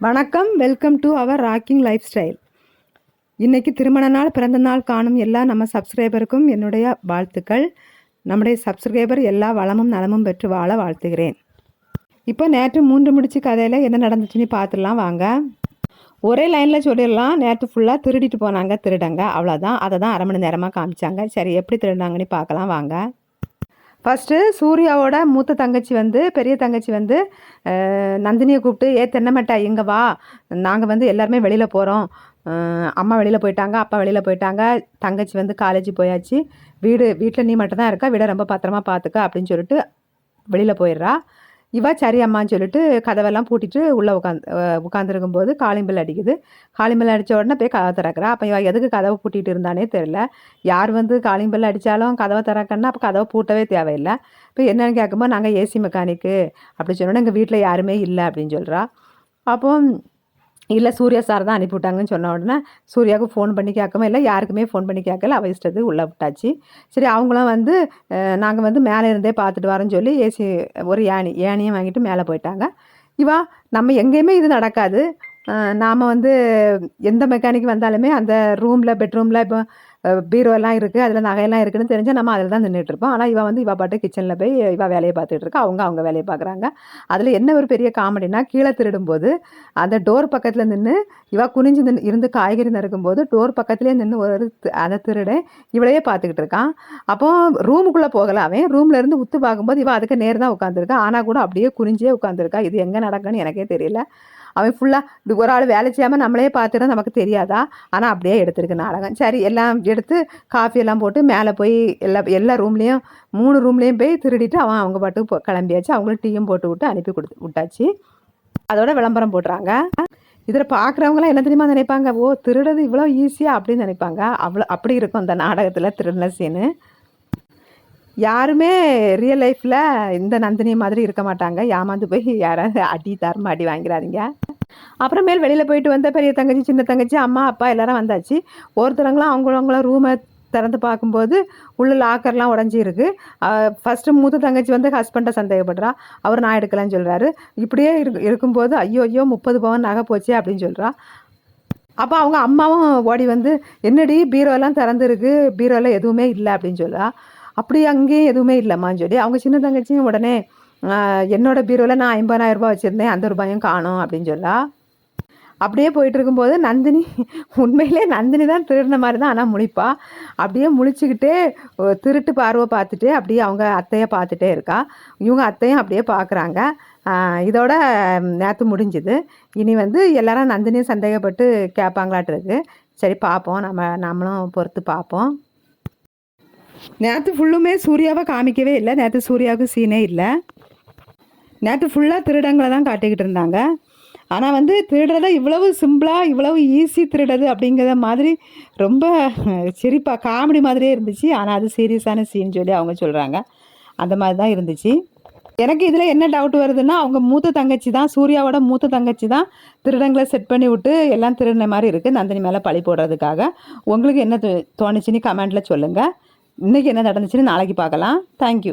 வணக்கம் welcome to our rocking life style இன்றைக்கி திருமண நாள் பிறந்த நாள் காணும் எல்லா நம்ம சப்ஸ்கிரைபருக்கும் என்னுடைய வாழ்த்துக்கள். நம்முடைய சப்ஸ்கிரைபர் எல்லா வளமும் நலமும் பெற்று வாழ வாழ்த்துகிறேன். இப்போ நேற்று மூன்று முடிச்சு கதையில் என்ன நடந்துச்சுன்னு பார்த்துடலாம் வாங்க. ஒரே லைனில் சொல்லிடலாம். நேற்று ஃபுல்லாக திருடிட்டு போனாங்க திருடங்க. அவ்வளோதான் அதை தான் அரை மணி நேரமாக காமிச்சாங்க. சரி எப்படி திருடினாங்கன்னு பார்க்கலாம் வாங்க. ஃபஸ்ட்டு சூர்யாவோட மூத்த தங்கச்சி வந்து பெரிய தங்கச்சி வந்து நந்தினியை கூப்பிட்டு ஏ தென்னமட்டா இங்கே வா. நாங்கள் வந்து எல்லாருமே வெளியில் போகிறோம் அம்மா வெளியில் போயிட்டாங்க அப்பா வெளியில் போயிட்டாங்க. தங்கச்சி வந்து காலேஜ் போயாச்சு. வீடு வீட்டில் நீ மட்டும் தான் இருக்கா. வீடை ரொம்ப பத்திரமா பார்த்துக்க அப்படின்னு சொல்லிட்டு வெளியில் போயிடுறா. இவா சரி அம்மான்னு சொல்லிட்டு கதவெல்லாம் பூட்டிட்டு உள்ளே உட்காந்து உட்காந்துருக்கும் போது காளிம்பல் அடிக்குது. காளிம்பல் அடித்த உடனே போய் கதவை திறக்கிறா. அப்போ இவா எதுக்கு கதவை பூட்டிகிட்டு இருந்தானே தெரில யார் வந்து காளிம்பல் அடித்தாலும் கதவை திறக்கன்னா அப்போ கதவை பூட்டவே தேவையில்லை. இப்போ என்னென்னு கேட்கும்போது நாங்கள் ஏசி மெக்கானிக்கு அப்படி சொன்னோன்னா எங்கள் வீட்டில் யாருமே இல்லை அப்படின்னு சொல்கிறா அப்போ இல்லை சூர்யா சார் தான் அனுப்பிவிட்டாங்கன்னு சொன்ன உடனே சூர்யாவுக்கு ஃபோன் பண்ணி கேட்காம இல்லை. யாருக்குமே ஃபோன் பண்ணி கேட்கல. அவ இஷ்டத்துக்கு உள்ளே விட்டாச்சு. சரி அவங்களாம் வந்து நாங்கள் வந்து மேலே இருந்தே பார்த்துட்டு வரோன்னு சொல்லி ஏசி ஒரு ஏணி ஏணியை வாங்கிட்டு மேலே போயிட்டாங்க. இவா நம்ம எங்கேயுமே இது நடக்காது. நாம் வந்து எந்த மெக்கானிக் வந்தாலுமே அந்த ரூமில் பெட்ரூமில் இப்போ பீரோலாம் இருக்குது அதில் நகையெல்லாம் இருக்குன்னு தெரிஞ்சால் நம்ம அதில் தான் நின்றுட்டு இருப்போம். ஆனால் இவன் வந்து இவா பாட்டு கிச்சனில் போய் இவா வேலையை பார்த்துட்டு இருக்கா. அவங்க அவங்க வேலையை பார்க்குறாங்க. அதில் என்ன ஒரு பெரிய காமெடினா கீழே திருடும்போது அந்த டோர் பக்கத்தில் நின்று இவா குனிஞ்சு நின்று இருந்து காய்கறி நறுக்கும்போது டோர் பக்கத்துலேயே நின்று ஒரு அதை திருட திருடன் இவளையே பார்த்துக்கிட்டு இருக்கான். அப்போ ரூமுக்குள்ளே போகல அவன். ரூமில் இருந்து உத்து பார்க்கும்போது இவன் அதுக்கு நேர் தான் உட்காந்துருக்கா ஆனால் கூட அப்படியே குறிஞ்சே உட்காந்துருக்கா இது எங்கே நடக்குன்னு எனக்கே தெரியல. அவன் ஃபுல்லாக ஒரு ஆள் வேலை செய்யாமல் நம்மளே பார்த்துட்டா நமக்கு தெரியாதா? ஆனால் அப்படியே எடுத்துருக்கு நாடகம். சரி எல்லாம் எடுத்து காஃபி எல்லாம் போட்டு மேலே போய் எல்லா எல்லா ரூம்லேயும் மூணு ரூம்லேயும் போய் திருடிட்டு அவன் அவங்க பாட்டுக்கு கிளம்பியாச்சு. அவங்களும் டீயும் போட்டு விட்டு அனுப்பி கொடுத்து விட்டாச்சு. அதோட விளம்பரம் போடுறாங்க. இதில் பார்க்குறவங்களாம் என்ன தெரியுமா நினைப்பாங்க? ஓ திருடுறது இவ்வளோ ஈஸியாக அப்படின்னு நினைப்பாங்க. அவ்வளோ அப்படி இருக்கும் அந்த நாடகத்தில் திருடின சீனு யாருமே ரியல் லைஃப்பில் இந்த நந்தினி மாதிரி இருக்க மாட்டாங்க. ஏமாந்து போய் யாராவது அடி தரமா அடி வாங்கிறாதீங்க அப்புறமேல் வெளியில் போயிட்டு வந்த பெரிய தங்கச்சி சின்ன தங்கச்சி அம்மா அப்பா எல்லாரும் வந்தாச்சு. ஒருத்தரங்களாம் அவங்களவங்கள ரூமை திறந்து பார்க்கும்போது உள்ள லாக்கர்லாம் உடஞ்சி இருக்கு ஃபஸ்ட்டு மூத்த தங்கச்சி வந்து ஹஸ்பண்டை சந்தேகப்படுறா. அவர் நான் எடுக்கலன்னு சொல்கிறாரு இப்படியே இருக்கு இருக்கும்போது ஐயோ ஐயோ முப்பது பவன் நகை போச்சு அப்படின்னு சொல்கிறா அப்போ அவங்க அம்மாவும் ஓடி வந்து என்னடி பீரோலாம் திறந்துருக்கு. பீரோவில் எதுவுமே இல்லை அப்படின்னு சொல்றா. அப்படி அங்கேயும் எதுவுமே இல்லைம்மான்னு சொல்லி அவங்க சின்ன தங்கச்சியும் உடனே என்னோட பீரோவில் நான் ஐம்பதாயிரம் ரூபாய் வச்சுருந்தேன். அந்த ரூபாயும் காணும் அப்படின்னு சொல்லா. அப்படியே போயிட்டு இருக்கும்போது நந்தினி உண்மையிலே நந்தினி தான் திருடின மாதிரி தான் ஆனால் முழிப்பா. அப்படியே முழிச்சுக்கிட்டே திருட்டு பார்வை பார்த்துட்டு அப்படியே அவங்க அத்தையை பார்த்துட்டே இருக்கா. இவங்க அத்தையும் அப்படியே பார்க்குறாங்க. இதோட நேற்று முடிஞ்சுது. இனி வந்து எல்லாரும் நந்தினியும் சந்தேகப்பட்டு கேட்பாங்களாட்டு இருக்கு. சரி பார்ப்போம். நம்ம நம்மளும் பொறுத்து பார்ப்போம். நேற்று ஃபுல்லுமே சூர்யாவை காமிக்கவே இல்லை. நேற்று சூர்யாவுக்கு சீனே இல்லை. நேற்று ஃபுல்லாக திருடங்களை தான் காட்டிக்கிட்டு இருந்தாங்க. ஆனால் வந்து திருடுறத இவ்வளவு சிம்பிளாக இவ்வளவு ஈஸி திருடுறது அப்படிங்கிற மாதிரி ரொம்ப சிரிப்பாக காமெடி மாதிரியே இருந்துச்சு. ஆனால் அது சீரியஸான சீன் சொல்லி அவங்க சொல்கிறாங்க அந்த மாதிரி தான் இருந்துச்சு. எனக்கு இதில் என்ன டவுட் வருதுன்னா அவங்க மூத்த தங்கச்சி தான் சூர்யாவோட மூத்த தங்கச்சி தான் திருடங்களை செட் பண்ணி விட்டு எல்லாம் திருடின மாதிரி இருக்குது நந்தினி மேலே பழி போடுறதுக்காக. உங்களுக்கு என்ன தோ- தோணுச்சுன்னு கமெண்ட்டில் சொல்லுங்கள் இன்றைக்கி என்ன நடந்துச்சுன்னு நாளைக்கு பார்க்கலாம். தேங்க்யூ